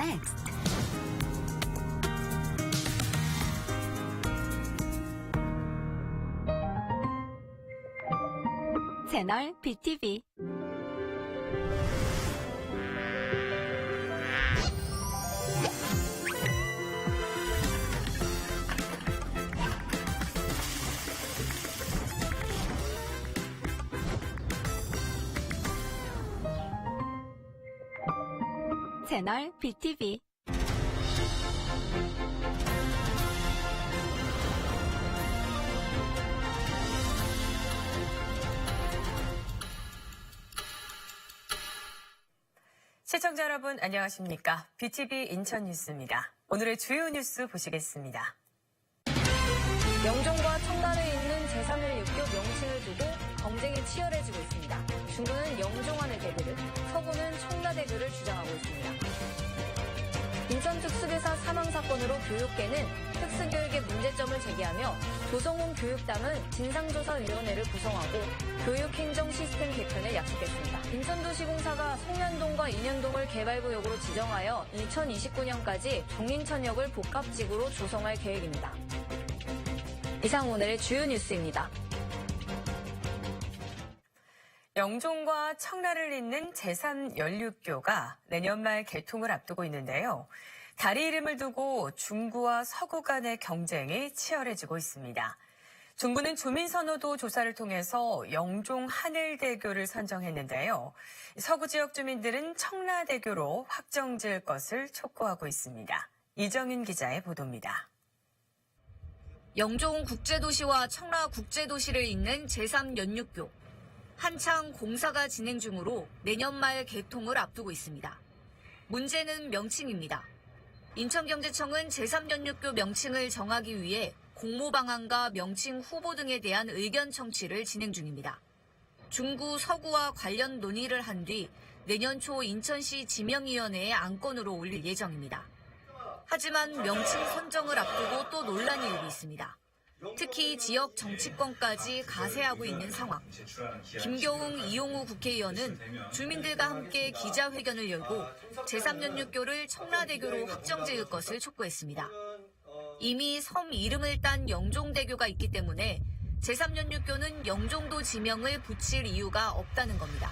next? 채널 BTV 채널 BTV 시청자 여러분 안녕하십니까? BTV 인천 뉴스입니다. 오늘의 주요 뉴스 보시겠습니다. 영종과 청라에 사건으로 교육계는 특수교육의 문제점을 제기하며 조성훈 교육당은 진상조사위원회를 구성하고 교육행정 시스템 개편을 약속했습니다. 인천도시공사가 송년동과 인현동을 개발구역으로 지정하여 2029년까지 정인천역을 복합지구로 조성할 계획입니다. 이상 오늘의 주요 뉴스입니다. 영종과 청라를 잇는 제3연륙교가 내년 말 개통을 앞두고 있는데요. 다리 이름을 두고 중구와 서구 간의 경쟁이 치열해지고 있습니다. 중구는 주민선호도 조사를 통해서 영종 하늘대교를 선정했는데요. 서구 지역 주민들은 청라대교로 확정 지을 것을 촉구하고 있습니다. 이정윤 기자의 보도입니다. 영종 국제도시와 청라 국제도시를 잇는 제3연육교. 한창 공사가 진행 중으로 내년 말 개통을 앞두고 있습니다. 문제는 명칭입니다. 인천경제청은 제3연육교 명칭을 정하기 위해 공모 방안과 명칭 후보 등에 대한 의견 청취를 진행 중입니다. 중구 서구와 관련 논의를 한 뒤 내년 초 인천시 지명위원회에 안건으로 올릴 예정입니다. 하지만 명칭 선정을 앞두고 또 논란이 일고 있습니다. 특히 지역 정치권까지 가세하고 있는 상황. 김교웅 이용우 국회의원은 주민들과 함께 기자회견을 열고 제3연육교를 청라대교로 확정 지을 것을 촉구했습니다. 이미 섬 이름을 딴 영종대교가 있기 때문에 제3연육교는 영종도 지명을 붙일 이유가 없다는 겁니다.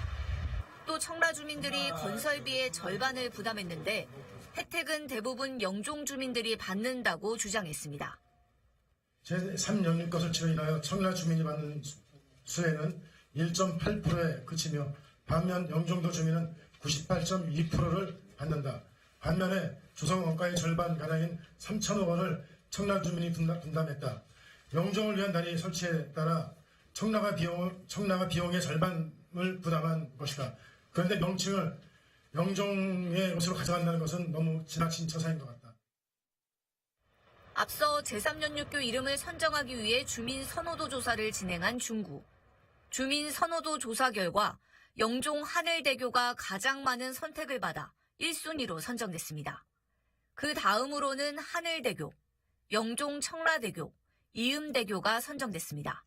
또 청라 주민들이 건설비의 절반을 부담했는데 혜택은 대부분 영종 주민들이 받는다고 주장했습니다. 제3영역 것을 치로 인하여 청라 주민이 받는 수- 수혜는 1.8%에 그치며 반면 영종도 주민은 98.2%를 받는다. 반면에 조성 원가의 절반 가량인 3천억 원을 청라 주민이 분담, 분담했다. 영종을 위한 다리 설치에 따라 청라가 비용, 청라가 비용의 절반을 부담한 것이다. 그런데 명칭을 영종의 것으로 가져간다는 것은 너무 지나친 처사인 것 같다. 앞서 제3연육교 이름을 선정하기 위해 주민 선호도 조사를 진행한 중구. 주민 선호도 조사 결과 영종 하늘대교가 가장 많은 선택을 받아 1순위로 선정됐습니다. 그 다음으로는 하늘대교, 영종 청라대교, 이음대교가 선정됐습니다.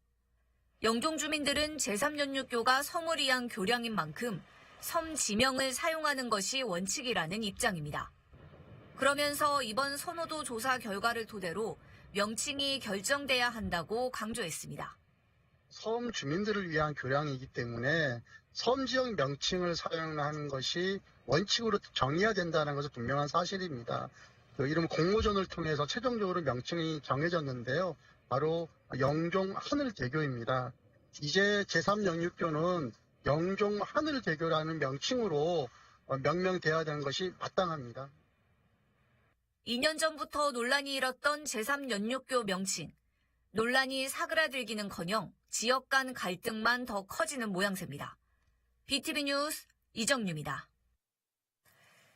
영종 주민들은 제3연육교가 섬을 위한 교량인 만큼 섬 지명을 사용하는 것이 원칙이라는 입장입니다. 그러면서 이번 선호도 조사 결과를 토대로 명칭이 결정돼야 한다고 강조했습니다. 섬 주민들을 위한 교량이기 때문에 섬 지역 명칭을 사용하는 것이 원칙으로 정해야 된다는 것은 분명한 사실입니다. 그 이름 공모전을 통해서 최종적으로 명칭이 정해졌는데요. 바로 영종 하늘대교입니다. 이제 제3영육교는 영종 하늘대교라는 명칭으로 어, 명명돼야 되는 것이 마땅합니다. 2년 전부터 논란이 일었던 제3연육교 명칭. 논란이 사그라들기는커녕 지역 간 갈등만 더 커지는 모양새입니다. BTV 뉴스 이정유입니다.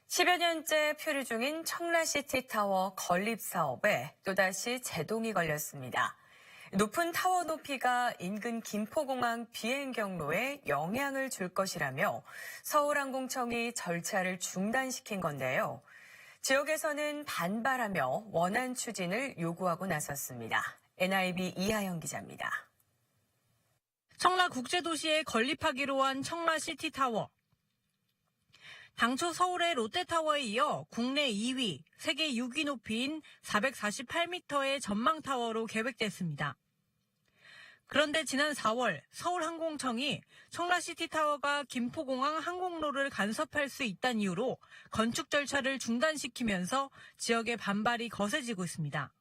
10여 년째 표류 중인 청라시티 타워 건립 사업에 또다시 제동이 걸렸습니다. 높은 타워 높이가 인근 김포공항 비행 경로에 영향을 줄 것이라며 서울항공청이 절차를 중단시킨 건데요. 지역에서는 반발하며 원안 추진을 요구하고 나섰습니다. NIB 이하영 기자입니다. 청라 국제도시에 건립하기로 한 청라 시티타워. 당초 서울의 롯데타워에 이어 국내 2위, 세계 6위 높이인 448m의 전망타워로 계획됐습니다. 그런데 지난 4월 서울항공청이 청라시티타워가 김포공항 항공로를 간섭할 수 있다는 이유로 건축 절차를 중단시키면서 지역의 반발이 거세지고 있습니다.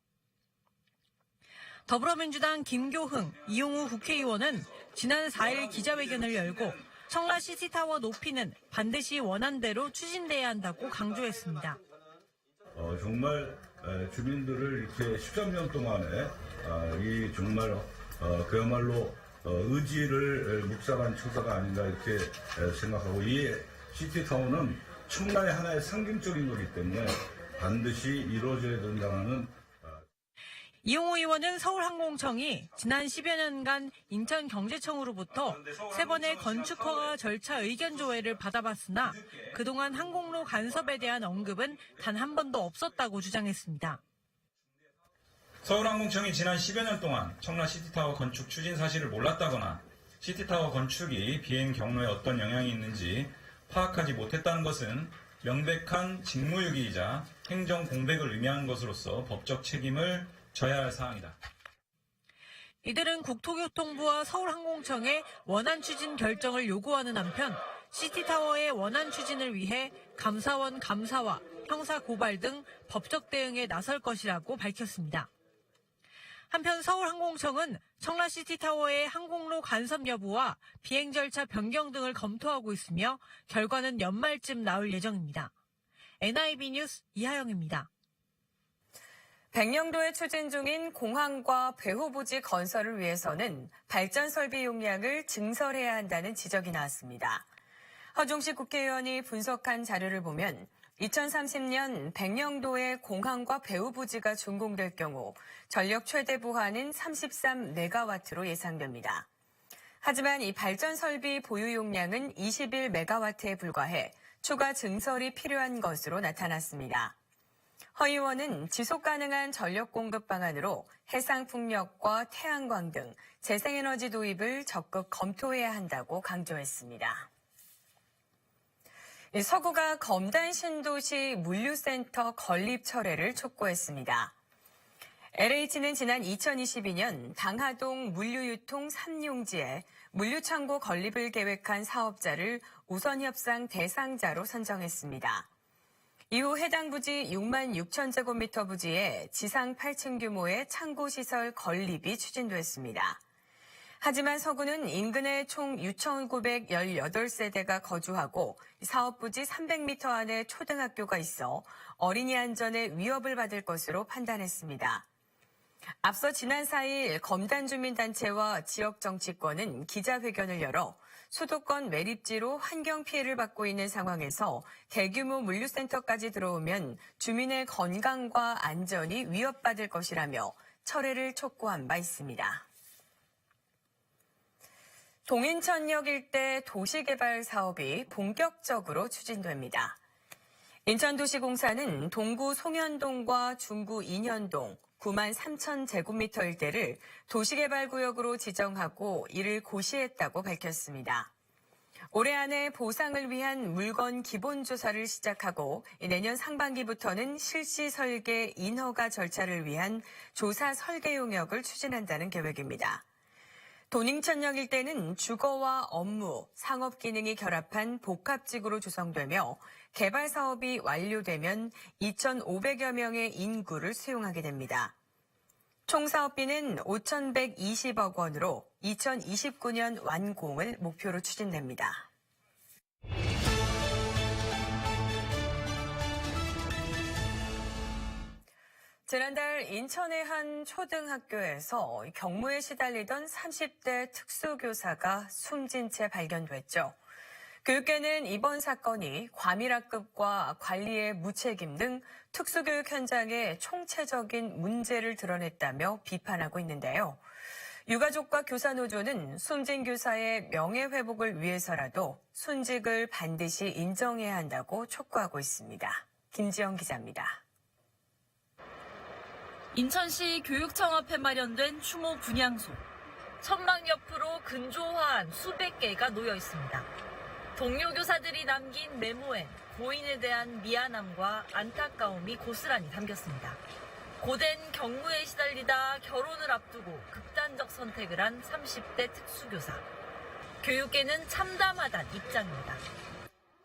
더불어민주당 김교흥, 이용우 국회의원은 지난 4일 기자회견을 열고 청라시티타워 높이는 반드시 원안대로 추진돼야 한다고 강조했습니다. 어, 정말 에, 주민들을 이렇게 13년 동안에 아, 이 정말 어, 그야말로 어, 의지를 에, 묵살한 처사가 아닌가 이렇게 에, 생각하고 이 시티타운은 청라의 하나의 상징적인 거기 때문에 반드시 이루어져야 된다는 이용호 의원은 서울항공청이 지난 10여 년간 인천경제청으로부터 세 번의 건축 허가 절차 의견 조회를 받아봤으나 그동안 항공로 간섭에 대한 언급은 단 한 번도 없었다고 주장했습니다. 서울항공청이 지난 10여 년 동안 청라 시티타워 건축 추진 사실을 몰랐다거나 시티타워 건축이 비행 경로에 어떤 영향이 있는지 파악하지 못했다는 것은 명백한 직무유기이자 행정 공백을 의미하는 것으로서 법적 책임을 져야 할 사항이다. 이들은 국토교통부와 서울항공청의 원안 추진 결정을 요구하는 한편 시티타워의 원안 추진을 위해 감사원 감사와 형사 고발 등 법적 대응에 나설 것이라고 밝혔습니다. 한편 서울항공청은 청라시티 타워의 항공로 간섭 여부와 비행 절차 변경 등을 검토하고 있으며 결과는 연말쯤 나올 예정입니다. NIB 뉴스 이하영입니다. 백령도에 추진 중인 공항과 배후부지 건설을 위해서는 발전 설비 용량을 증설해야 한다는 지적이 나왔습니다. 허종식 국회의원이 분석한 자료를 보면 2030년 백령도의 공항과 배후 부지가 준공될 경우 전력 최대 부하는 33메가와트로 예상됩니다. 하지만 이 발전 설비 보유 용량은 21메가와트에 불과해 추가 증설이 필요한 것으로 나타났습니다. 허 의원은 지속 가능한 전력 공급 방안으로 해상 풍력과 태양광 등 재생에너지 도입을 적극 검토해야 한다고 강조했습니다. 이 서구가 검단 신도시 물류센터 건립 철회를 촉구했습니다. LH는 지난 2022년 당하동 물류유통 삼용지에 물류창고 건립을 계획한 사업자를 우선 협상 대상자로 선정했습니다. 이후 해당 부지 6만 6천 제곱미터 부지에 지상 8층 규모의 창고 시설 건립이 추진됐습니다. 하지만 서구는 인근에 총 6,918세대가 거주하고 사업 부지 300m 안에 초등학교가 있어 어린이 안전에 위협을 받을 것으로 판단했습니다. 앞서 지난 4일 검단 주민단체와 지역 정치권은 기자회견을 열어 수도권 매립지로 환경 피해를 받고 있는 상황에서 대규모 물류센터까지 들어오면 주민의 건강과 안전이 위협받을 것이라며 철회를 촉구한 바 있습니다. 동인천역 일대 도시개발 사업이 본격적으로 추진됩니다. 인천도시공사는 동구 송현동과 중구 인현동 9만 3천 제곱미터 일대를 도시개발구역으로 지정하고 이를 고시했다고 밝혔습니다. 올해 안에 보상을 위한 물건 기본 조사를 시작하고 내년 상반기부터는 실시 설계 인허가 절차를 위한 조사 설계 용역을 추진한다는 계획입니다. 돈잉천역 일대는 주거와 업무, 상업 기능이 결합한 복합지구로 조성되며 개발 사업이 완료되면 2,500여 명의 인구를 수용하게 됩니다. 총 사업비는 5,120억 원으로 2029년 완공을 목표로 추진됩니다. 지난달 인천의 한 초등학교에서 경무에 시달리던 30대 특수교사가 숨진 채 발견됐죠. 교육계는 이번 사건이 과밀학급과 관리의 무책임 등 특수교육 현장의 총체적인 문제를 드러냈다며 비판하고 있는데요. 유가족과 교사노조는 숨진 교사의 명예회복을 위해서라도 순직을 반드시 인정해야 한다고 촉구하고 있습니다. 김지영 기자입니다. 인천시 교육청 앞에 마련된 추모 분향소. 천막 옆으로 근조화한 수백 개가 놓여 있습니다. 동료 교사들이 남긴 메모엔 고인에 대한 미안함과 안타까움이 고스란히 담겼습니다. 고된 경무에 시달리다 결혼을 앞두고 극단적 선택을 한 30대 특수교사. 교육계는 참담하단 입장입니다.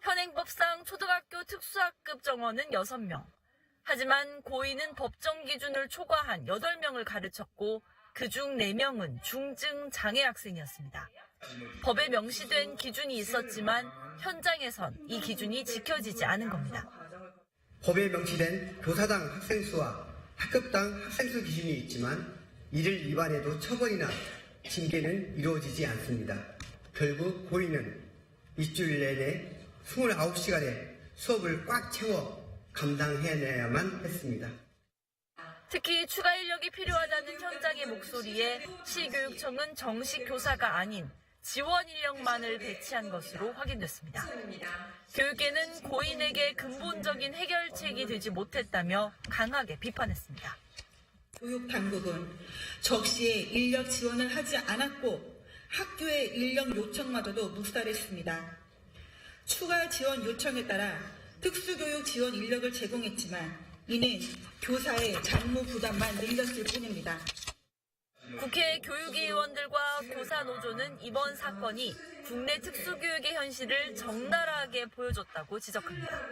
현행법상 초등학교 특수학급 정원은 6명. 하지만 고인은 법정 기준을 초과한 8명을 가르쳤고 그중 4명은 중증 장애 학생이었습니다. 법에 명시된 기준이 있었지만 현장에선 이 기준이 지켜지지 않은 겁니다. 법에 명시된 교사당 학생 수와 학급당 학생 수 기준이 있지만 이를 위반해도 처벌이나 징계는 이루어지지 않습니다. 결국 고인은 일주일 내내 29시간의 수업을 꽉 채워 감당해내야만 했습니다. 특히 추가 인력이 필요하다는 현장의 목소리에 시교육청은 정식 교사가 아닌 지원 인력만을 배치한 것으로 확인됐습니다. 교육계는 고인에게 근본적인 해결책이 되지 못했다며 강하게 비판했습니다. 교육 당국은 적시에 인력 지원을 하지 않았고 학교의 인력 요청마저도 묵살했습니다. 추가 지원 요청에 따라 특수교육 지원 인력을 제공했지만 이는 교사의 잡무 부담만 늘렸을 뿐입니다. 국회 교육위원들과 교사노조는 이번 사건이 국내 특수교육의 현실을 적나라하게 보여줬다고 지적합니다.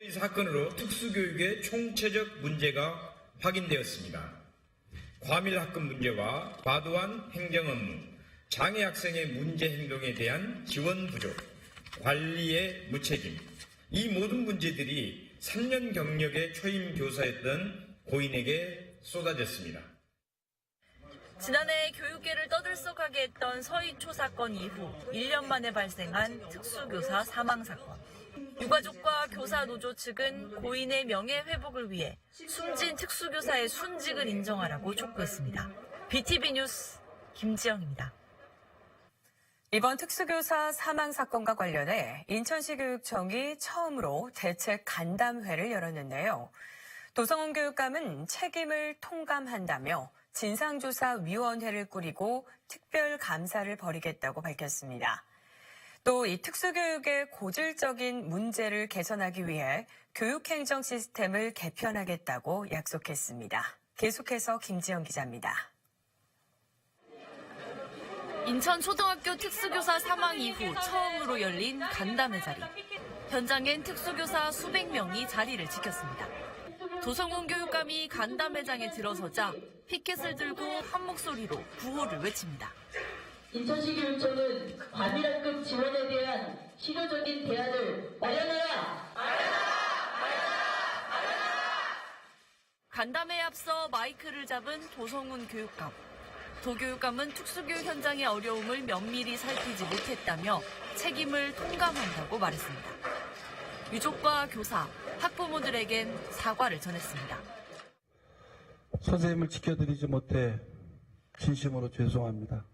이 사건으로 특수교육의 총체적 문제가 확인되었습니다. 과밀 학급 문제와 과도한 행정 업무, 장애 학생의 문제 행동에 대한 지원 부족, 관리의 무책임, 이 모든 문제들이 3년 경력의 초임 교사였던 고인에게 쏟아졌습니다. 지난해 교육계를 떠들썩하게 했던 서희초 사건 이후 1년 만에 발생한 특수교사 사망 사건. 유가족과 교사 노조 측은 고인의 명예 회복을 위해 숨진 특수교사의 순직을 인정하라고 촉구했습니다. BTV 뉴스 김지영입니다. 이번 특수교사 사망 사건과 관련해 인천시 교육청이 처음으로 대책 간담회를 열었는데요. 도성훈 교육감은 책임을 통감한다며 진상조사위원회를 꾸리고 특별 감사를 벌이겠다고 밝혔습니다. 또 이 특수교육의 고질적인 문제를 개선하기 위해 교육행정 시스템을 개편하겠다고 약속했습니다. 계속해서 김지영 기자입니다. 인천 초등학교 특수교사 사망 이후 처음으로 열린 간담회 자리. 현장엔 특수교사 수백 명이 자리를 지켰습니다. 도성훈 교육감이 간담회장에 들어서자 피켓을 들고 한 목소리로 구호를 외칩니다. 인천시 교육청은 과밀학급 지원에 대한 실효적인 대안을 마련하라! 간담회에 앞서 마이크를 잡은 도성훈 교육감. 도 교육감은 특수교육 현장의 어려움을 면밀히 살피지 못했다며 책임을 통감한다고 말했습니다. 유족과 교사, 학부모들에겐 사과를 전했습니다. 선생님을 지켜드리지 못해 진심으로 죄송합니다.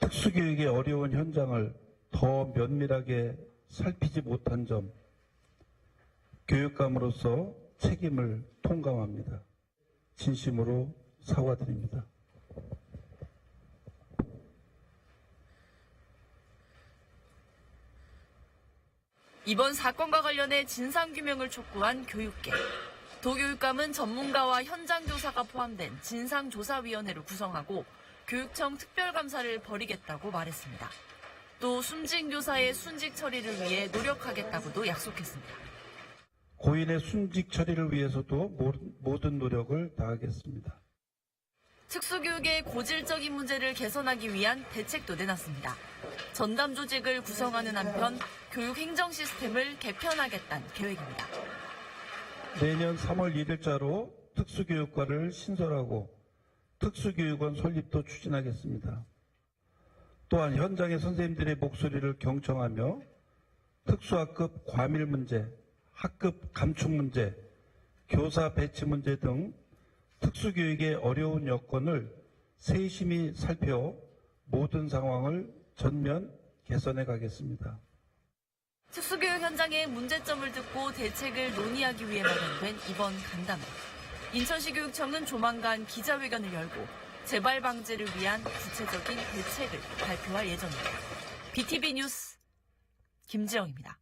특수교육의 어려운 현장을 더 면밀하게 살피지 못한 점, 교육감으로서 책임을 통감합니다. 진심으로 사과드립니다. 이번 사건과 관련해 진상규명을 촉구한 교육계. 도교육감은 전문가와 현장조사가 포함된 진상조사위원회를 구성하고 교육청 특별감사를 벌이겠다고 말했습니다. 또 숨진 교사의 순직 처리를 위해 노력하겠다고도 약속했습니다. 고인의 순직 처리를 위해서도 모든 노력을 다하겠습니다. 특수교육의 고질적인 문제를 개선하기 위한 대책도 내놨습니다. 전담 조직을 구성하는 한편 교육 행정 시스템을 개편하겠다는 계획입니다. 내년 3월 1일자로 특수교육과를 신설하고 특수교육원 설립도 추진하겠습니다. 또한 현장의 선생님들의 목소리를 경청하며 특수학급 과밀 문제, 학급 감축 문제, 교사 배치 문제 등 특수교육의 어려운 여건을 세심히 살펴 모든 상황을 전면 개선해 가겠습니다. 특수교육 현장의 문제점을 듣고 대책을 논의하기 위해 마련된 이번 간담회. 인천시 교육청은 조만간 기자회견을 열고 재발 방지를 위한 구체적인 대책을 발표할 예정입니다. BTV 뉴스 김지영입니다.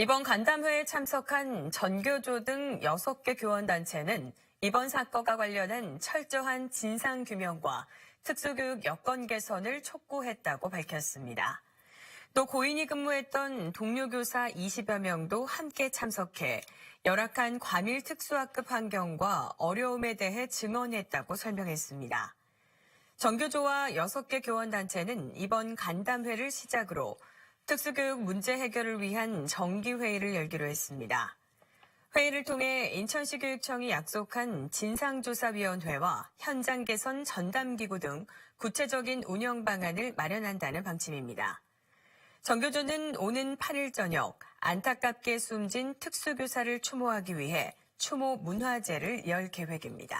이번 간담회에 참석한 전교조 등 6개 교원단체는 이번 사건과 관련한 철저한 진상규명과 특수교육 여건 개선을 촉구했다고 밝혔습니다. 또 고인이 근무했던 동료 교사 20여 명도 함께 참석해 열악한 과밀 특수학급 환경과 어려움에 대해 증언했다고 설명했습니다. 정교조와 6개 교원단체는 이번 간담회를 시작으로 특수교육 문제 해결을 위한 정기회의를 열기로 했습니다. 회의를 통해 인천시 교육청이 약속한 진상조사위원회와 현장 개선 전담기구 등 구체적인 운영 방안을 마련한다는 방침입니다. 정교조는 오는 8일 저녁 안타깝게 숨진 특수교사를 추모하기 위해 추모 문화제를 열 계획입니다.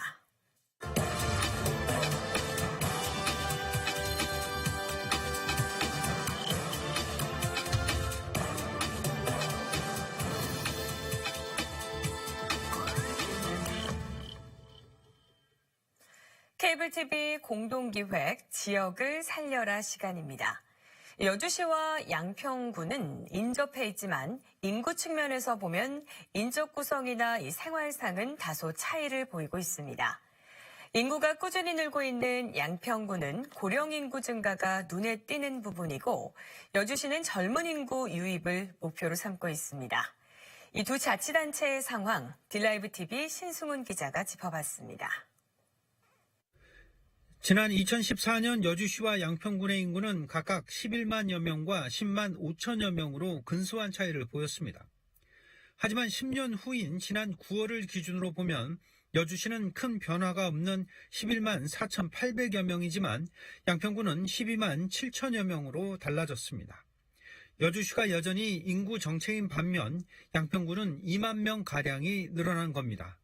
케이블 TV 공동기획 지역을 살려라 시간입니다. 여주시와 양평구는 인접해 있지만 인구 측면에서 보면 인적 구성이나 이 생활상은 다소 차이를 보이고 있습니다. 인구가 꾸준히 늘고 있는 양평구는 고령 인구 증가가 눈에 띄는 부분이고 여주시는 젊은 인구 유입을 목표로 삼고 있습니다. 이 두 자치단체의 상황 딜라이브 TV 신승훈 기자가 짚어봤습니다. 지난 2014년 여주시와 양평군의 인구는 각각 11만여 명과 10만 5천여 명으로 근소한 차이를 보였습니다. 하지만 10년 후인 지난 9월을 기준으로 보면 여주시는 큰 변화가 없는 11만 4,800여 명이지만 양평군은 12만 7천여 명으로 달라졌습니다. 여주시가 여전히 인구 정체인 반면 양평군은 2만 명 가량이 늘어난 겁니다.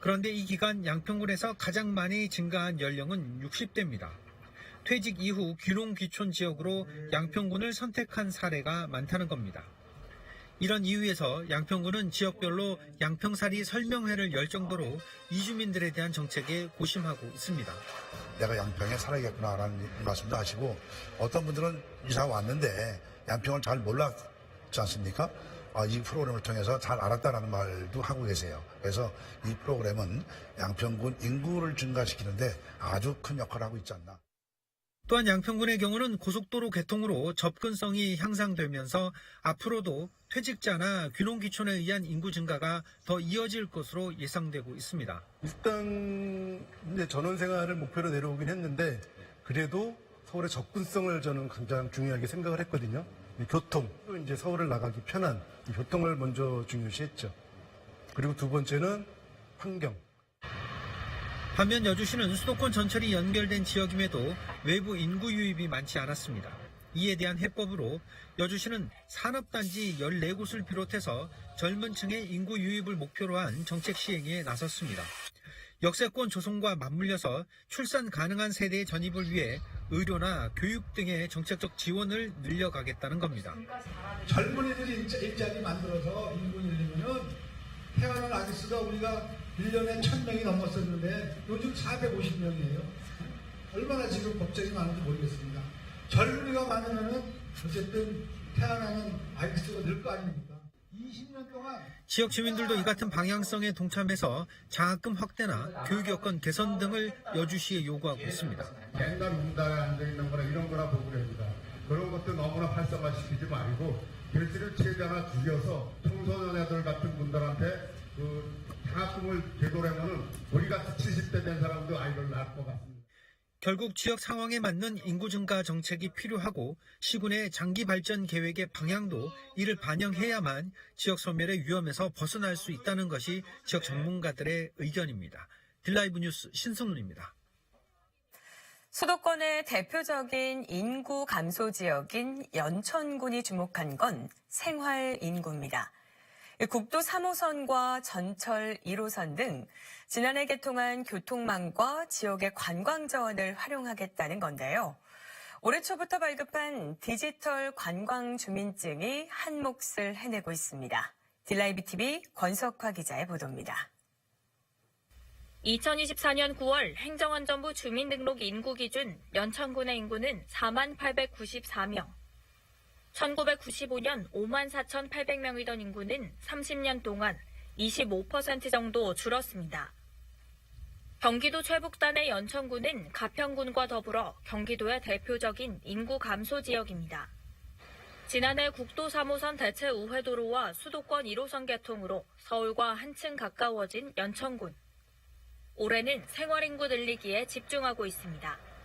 그런데 이 기간 양평군에서 가장 많이 증가한 연령은 60대입니다. 퇴직 이후 귀농 귀촌 지역으로 양평군을 선택한 사례가 많다는 겁니다. 이런 이유에서 양평군은 지역별로 양평살이 설명회를 열 정도로 이주민들에 대한 정책에 고심하고 있습니다. 내가 양평에 살아야겠구나라는 말씀도 하시고 어떤 분들은 이사 왔는데 양평을 잘 몰랐지 않습니까? 아, 이 프로그램을 통해서 잘 알았다라는 말도 하고 계세요. 그래서 이 프로그램은 양평군 인구를 증가시키는데 아주 큰 역할을 하고 있지 않나. 또한 양평군의 경우는 고속도로 개통으로 접근성이 향상되면서 앞으로도 퇴직자나 귀농귀촌에 의한 인구 증가가 더 이어질 것으로 예상되고 있습니다. 일단 이제 전원 생활을 목표로 내려오긴 했는데 그래도 서울의 접근성을 저는 가장 중요하게 생각을 했거든요. 이 교통, 또 이제 서울을 나가기 편한 이 교통을 먼저 중요시했죠. 그리고 두 번째는 환경. 반면 여주시는 수도권 전철이 연결된 지역임에도 외부 인구 유입이 많지 않았습니다. 이에 대한 해법으로 여주시는 산업단지 14곳을 비롯해서 젊은 층의 인구 유입을 목표로 한 정책 시행에 나섰습니다. 역세권 조성과 맞물려서 출산 가능한 세대의 전입을 위해 의료나 교육 등의 정책적 지원을 늘려가겠다는 겁니다. 젊은이들이 일자, 일자리 만들어서 인구 늘리면은 태어난 아기수가 우리가 1년에 1000명이 넘었었는데 요즘 450명이에요. 얼마나 지금 걱정이 많은지 모르겠습니다. 젊은이가 많으면은 어쨌든 태어나는 아기수가 늘 거 아닙니까? 20년 동안 지역 주민들도 이 같은 방향성에 동참해서 장학금 확대나 교육 여건 개선 등을 여주시에 요구하고 있습니다. 갱단 문단에 앉아 있는 거나 이런 거나 보고 그럽니다. 그런 것도 너무나 활성화시키지 말고 결실을 최대한 줄여서 청소년 애들 같은 분들한테 그 장학금을 제도하면은 우리 같이 70대 된 사람도 아이를 낳을 것 같습니다. 결국 지역 상황에 맞는 인구 증가 정책이 필요하고 시군의 장기 발전 계획의 방향도 이를 반영해야만 지역 소멸의 위험에서 벗어날 수 있다는 것이 지역 전문가들의 의견입니다. 딜라이브 뉴스 신성훈입니다. 수도권의 대표적인 인구 감소 지역인 연천군이 주목한 건 생활 인구입니다. 국도 3호선과 전철 1호선 등 지난해 개통한 교통망과 지역의 관광 자원을 활용하겠다는 건데요. 올해 초부터 발급한 디지털 관광 주민증이 한 몫을 해내고 있습니다. 딜라이브 TV 권석화 기자의 보도입니다. 2024년 9월 행정안전부 주민등록 인구 기준 연천군의 인구는 4만 894명. 1995년 5만 4,800명이던 인구는 30년 동안 25% 정도 줄었습니다. 경기도 최북단의 연천군은 가평군과 더불어 경기도의 대표적인 인구 감소 지역입니다. 지난해 국도 3호선 대체 우회도로와 수도권 1호선 개통으로 서울과 한층 가까워진 연천군. 올해는 생활인구 늘리기에 집중하고 있습니다.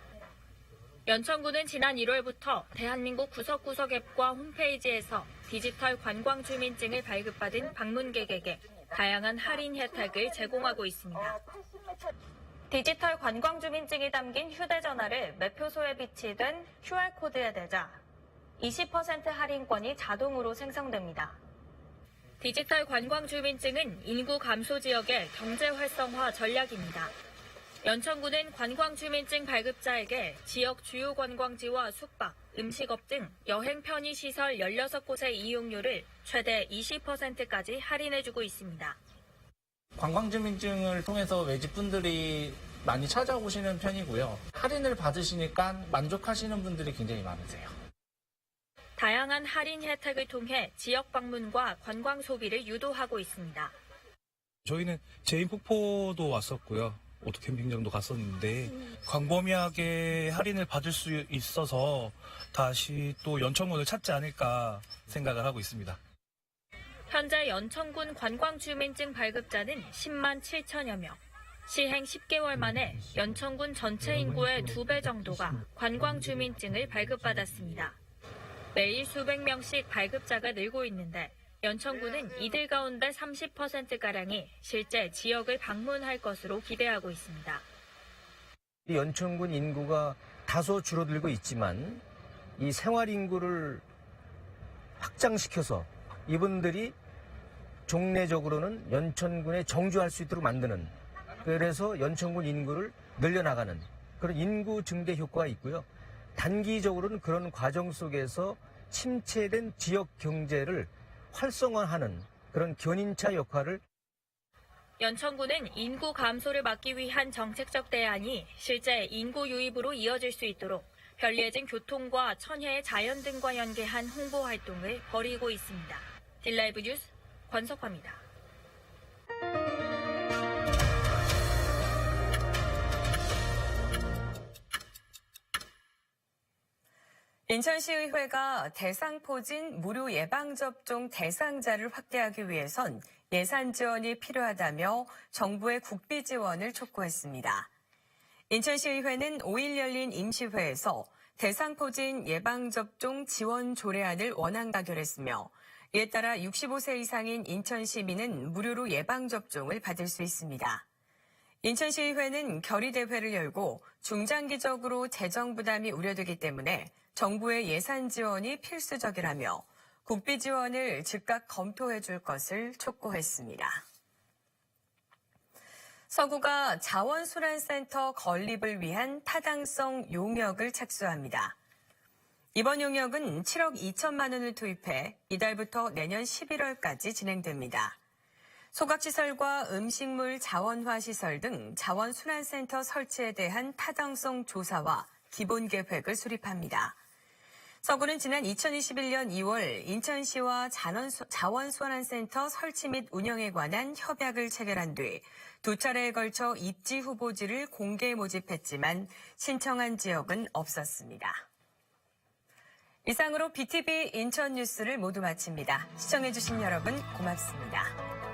연천군은 지난 1월부터 대한민국 구석구석 앱과 홈페이지에서 디지털 관광 주민증을 발급받은 방문객에게 다양한 할인 혜택을 제공하고 있습니다. 디지털 관광 주민증이 담긴 휴대전화를 매표소에 비치된 QR코드에 대자 20% 할인권이 자동으로 생성됩니다. 디지털 관광 주민증은 인구 감소 지역의 경제 활성화 전략입니다. 연천구는 관광 주민증 발급자에게 지역 주요 관광지와 숙박, 음식업 등 여행 편의 시설 16곳의 이용료를 최대 20%까지 할인해주고 있습니다. 관광주민증을 통해서 외집분들이 많이 찾아오시는 편이고요. 할인을 받으시니까 만족하시는 분들이 굉장히 많으세요. 다양한 할인 혜택을 통해 지역 방문과 관광 소비를 유도하고 있습니다. 저희는 제인 폭포도 왔었고요. 오토 캠핑장도 갔었는데 광범위하게 할인을 받을 수 있어서 다시 또 연천군을 찾지 않을까 생각을 하고 있습니다. 현재 연천군 관광 주민증 발급자는 10만 7천여 명. 시행 10개월 만에 연천군 전체 인구의 2배 정도가 관광 주민증을 발급받았습니다. 매일 수백 명씩 발급자가 늘고 있는데 연천군은 이들 가운데 30%가량이 실제 지역을 방문할 것으로 기대하고 있습니다. 이 연천군 인구가 다소 줄어들고 있지만 이 생활 인구를 확장시켜서 이분들이 종래적으로는 연천군에 정주할 수 있도록 만드는 그래서 연천군 인구를 늘려나가는 그런 인구 증대 효과가 있고요. 단기적으로는 그런 과정 속에서 침체된 지역 경제를 활성화하는 그런 견인차 역할을 연천군은 인구 감소를 막기 위한 정책적 대안이 실제 인구 유입으로 이어질 수 있도록 편리해진 교통과 천혜의 자연 등과 연계한 홍보 활동을 벌이고 있습니다. 딜라이브 뉴스 권석화입니다. 인천시의회가 대상포진 무료 예방접종 대상자를 확대하기 위해선 예산 지원이 필요하다며 정부의 국비 지원을 촉구했습니다. 인천시의회는 5일 열린 임시회에서 대상포진 예방접종 지원 조례안을 원안 가결했으며 이에 따라 65세 이상인 인천 시민은 무료로 예방접종을 받을 수 있습니다. 인천시의회는 결의대회를 열고 중장기적으로 재정 부담이 우려되기 때문에 정부의 예산 지원이 필수적이라며 국비 지원을 즉각 검토해 줄 것을 촉구했습니다. 서구가 자원순환센터 건립을 위한 타당성 용역을 착수합니다. 이번 용역은 7억 2천만 원을 투입해 이달부터 내년 11월까지 진행됩니다. 소각시설과 음식물 자원화 시설 등 자원순환센터 설치에 대한 타당성 조사와 기본 계획을 수립합니다. 서구는 지난 2021년 2월 인천시와 자원순환센터 설치 및 운영에 관한 협약을 체결한 뒤 두 차례에 걸쳐 입지 후보지를 공개 모집했지만 신청한 지역은 없었습니다. 이상으로 BTV 인천 뉴스를 모두 마칩니다. 시청해주신 여러분 고맙습니다.